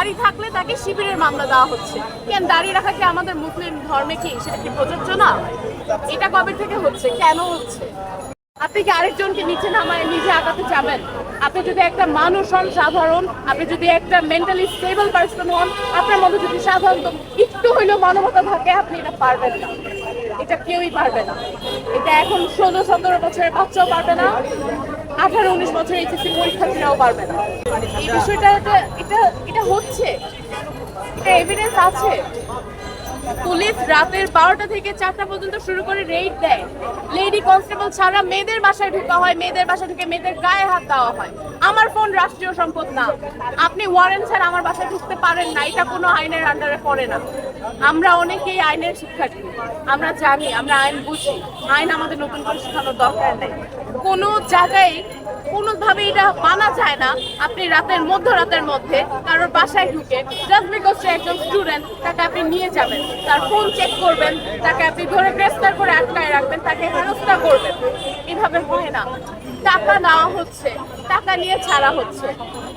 দাড়ি থাকলে তাকে শিবিরের মামলা দেওয়া হচ্ছে। কেন দাড়ি রাখা কি আমাদের মুসলিম ধর্মে কি সেটা কি প্রযোজ্য না? এটা কবে থেকে হচ্ছে? কেন হচ্ছে? আপনি কি আরেকজনকে নিচে নামায়, নিজে আঁকাতে যাবেন? আপনি যদি একটা মানুষ হন সাধারণ, আপনি যদি একটা মেন্টালি স্টেবল পার্সন হন, আপনার মধ্যে যদি সাধারণত একটু হইলেও মানবতা থাকে, আপনি এটা পারবেন না। এটা কেউই পারবে না। এটা এখন ষোলো, সতেরো বছরের বাচ্চাও পারবে না, আঠারো, উনিশ বছরের এইচএসসি পরীক্ষার্থীরাও পারবে না। এই বিষয়টা এটা এটা এটা হচ্ছে। এটা এভিডেন্স আছে। পুলিশ রাতের বারোটা থেকে চারটা পর্যন্ত শুরু করে রেড দেয়। কনস্টেবল ছাড়া মেয়েদের বাসায় ঢুকা হয়, মেয়েদের বাসায় ঢুকে মেয়েদের গায়ে হাত দেওয়া হয়। আমার ফোন রাষ্ট্রীয় সম্পদ না। আপনি ওয়ারেন্ট ছাড়া আমার বাসায় ঢুকতে পারেন না, এটা কোনো আইনের আন্ডারে পড়ে না। আমরা অনেকেই আইনের শিক্ষার্থী। আমরা জানি, আমরা আইন বুঝি। আইন আমাদের নতুন করে শেখানোর দরকার নেই। কোনো জায়গায় কোনোভাবে এটা মানা যায় না আপনি রাতের মধ্যরাতের মধ্যে কারোর বাসায় ঢুকে জাস্ট বিকজ সে একজন স্টুডেন্ট তাকে আপনি নিয়ে যাবেন। তার ফোন চেক করবেন, তাকে আপনি ধরে গ্রেফতার করে আটকায় রাখবেন, তাকে হেনস্থা করবেন। এভাবে হয় না। টাকা নেওয়া হচ্ছে। টাকা নিয়ে ছাড়া হচ্ছে।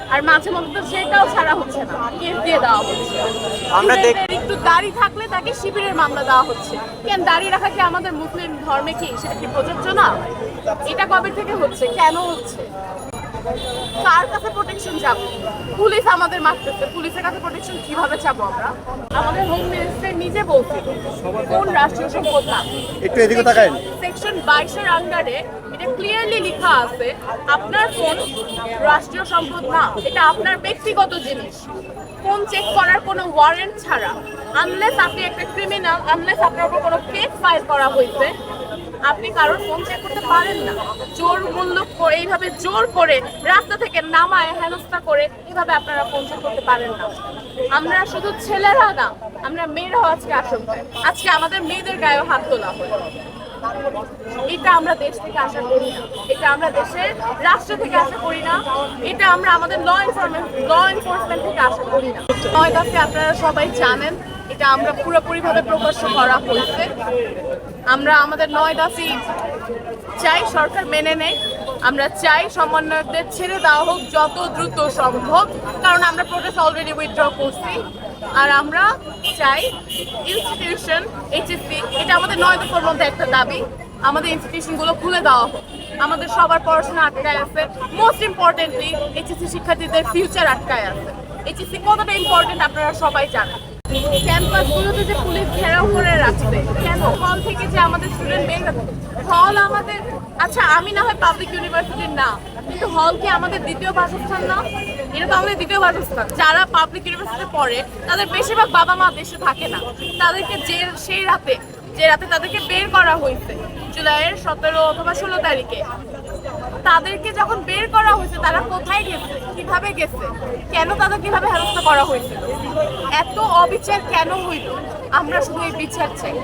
আর মাঝে মধ্যে তো সেটাও ছাড়া হচ্ছে না। কেস দিয়ে দেওয়া হচ্ছে। আমরা দেখ- একটু দাড়ি থাকলে তাকে শিবিরের মামলা দেওয়া হচ্ছে। কেন দাড়ি রাখা কি আমাদের মুসলিম ধর্মে কি সেটা কি প্রযোজ্য না? এটা কবে থেকে হচ্ছে? কেন হচ্ছে? কার কাছে প্রোটেকশন যাব? পুলিশ আমাদের মারতেছে। পুলিশের কাছে প্রোটেকশন কীভাবে চাবো আমরা? আমাদের হোম মিনিস্টার নিজে বলছে কোন রাষ্ট্রীয় সম্পদ না। একটু এদিকে তাকায়েন। সেকশন বাইশের আন্ডারে এটা ক্লিয়ারলি লেখা আছে, আপনার ফোন রাষ্ট্রীয় সম্পদ না, এটা আপনার ব্যক্তিগত জিনিস। ফোন চেক করার কোনো ওয়ারেন্ট ছাড়া আনলেস আপনি একটা ক্রিমিনাল আনলেস আপনার উপর কোনো কেস ফাইল করা হয়েছে, আপনি কারোর ফোন চেক করতে পারেন না। জোর মূল্য করে, এইভাবে জোর করে রাস্তা থেকে নামায়, হেনস্থা করে এইভাবে আপনারা ফোন চেক করতে পারেন না। আমরা শুধু ছেলেরা না, আমরা মেয়েরাও আজকে আশঙ্কায় আজকে আমাদের মেয়েদের গায়েও হাত তোলা হয় এটা আমরা দেশ থেকে আশা করি না। এটা আমরা দেশের রাষ্ট্র থেকে আশা করি না। এটা আমরা আমাদের ল এনফোর্সমেন্ট ল এনফোর্সমেন্ট থেকে আশা করি না। নয় দফে আপনারা সবাই জানেন, এটা আমরা পুরোপুরিভাবে প্রকাশ্য করা হয়েছে। আমরা আমাদের নয় দফি চাই সরকার মেনে নেয়। আমরা চাই সমন্বয়কদের ছেড়ে দেওয়া হোক যত দ্রুত সম্ভব, কারণ আমরা প্রোটেস্ট অলরেডি উইথড্র করছি। আর আমরা চাই ইনস্টিটিউশন এইচএসসি এটা আমাদের নয় দফার মধ্যে একটা দাবি, আমাদের ইনস্টিটিউশনগুলো খুলে দেওয়া হোক। আমাদের সবার পড়াশোনা আটকায় আছে। মোস্ট ইম্পর্টেন্টলি এইচএসসি শিক্ষার্থীদের ফিউচার আটকায় আছে। এইচএসসি কতটা ইম্পর্টেন্ট আপনারা সবাই জানেন। ক্যাম্পাসগুলোতে যে পুলিশ ঘেরাও করে রাখছে, কেন? হল থেকে যে আমাদের স্টুডেন্ট বের হল আমাদের আচ্ছা আমি না হয় পাবলিক ইউনিভার্সিটির না, কিন্তু হল কি আমাদের দ্বিতীয় বাসস্থান না? এটা তো আমাদের দ্বিতীয় বাসস্থান। যারা পাবলিক ইউনিভার্সিটিতে পড়ে, তাদের বেশিরভাগ বাবা মা দেশে থাকে না। তাদেরকে যে, সেই রাতে, যে রাতে তাদেরকে বের করা হয়েছে, জুলাইয়ের সতেরো অথবা ষোলো তারিখে, তাদেরকে যখন বের করা হয়েছে, তারা কোথায় গেছে, কীভাবে গেছে, কেন তাদের কীভাবে হেনস্থা করা হয়েছে? এত অবিচার কেন হইল? আমরা শুধু এই বিচার চাই।